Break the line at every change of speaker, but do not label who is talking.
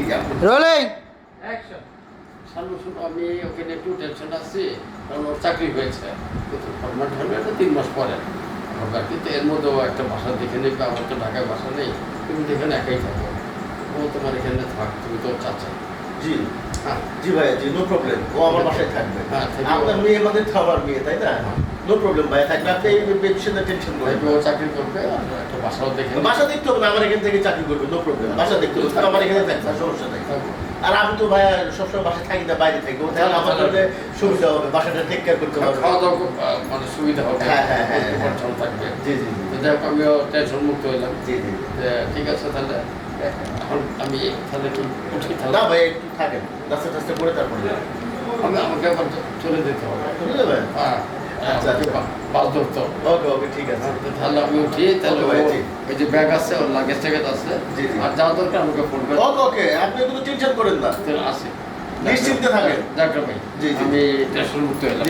ঠিক আছে
রোলিং
আমি ওখানে একটু টেনশন আছি কারণ ওর চাকরি হয়েছে। কিন্তু ফরম্যাট হবে তো তিন মাস পরে। হবে কিন্তু এর মধ্যেও একটা বাসা দেখে নেই বা আমার তো ঢাকায় বাসা নেই তুমি এখানে একাই থাকো। ও তোমার এখানে থাক তুমি তো চাচ্ছা
জি। জি ভাইয়া জি নো প্রবলেম ও আমার বাসায় থাকবে।
হ্যাঁ,
আপনার মেয়ে আমাদের আমার মেয়ে তাই না? নো প্রবলেম ভাইয়া থাকবে। আপনি এই বিষয়ে টেনশন
ও চাকরি করবে আর বাসাও দেখে
বাসা দেখতে হবে না আমার এখান থেকে চাকরি করবে নো প্রবলেম বাসা দেখতে হবে আমার এখানে থাকবে সমস্যা নেই। আর আমি তো ভাইয়া সবসময় বাসায় থাকি না বাইরে থাকি। তাহলে আমার সুবিধা হবে বাসাটা টেক কেয়ার করতে পারবে
খাওয়া দাওয়া মানে সুবিধা হবে।
হ্যাঁ, হ্যাঁ, হ্যাঁ, হ্যাঁ।
থাকবে।
জি জি জি।
যাই হোক আমিও টেনশন মুক্ত হইলাম।
জি জি
ঠিক আছে তাহলে? আমি তাহলে উঠি
না ভাই একটু থাকেন। করে তারপরে
আমি আমাকে আবার চলে যেতে হবে।
যাবেন?
হ্যাঁ।
আচ্ছা, আচ্ছা।
বা- বাস ধরতে
ওকে ওকে ঠিক আছে।
তাহলে আমি উঠি তাহলে
ওকে ভাই,
ও-
জি।
ওই যে ব্যাগ আছে ওর লাগেজ ট্যাগেজ আছে।
জি, জি।
আর যাওয়া দরকার আমাকে ফোন
ওকে ওকে আপনি কোনো টেনশন করেন না।
তাহলে
নিশ্চিন্তে থাকেন।
ডাক্তার ভাই
জি, জি।
আমি টেনশন মুক্ত হলাম।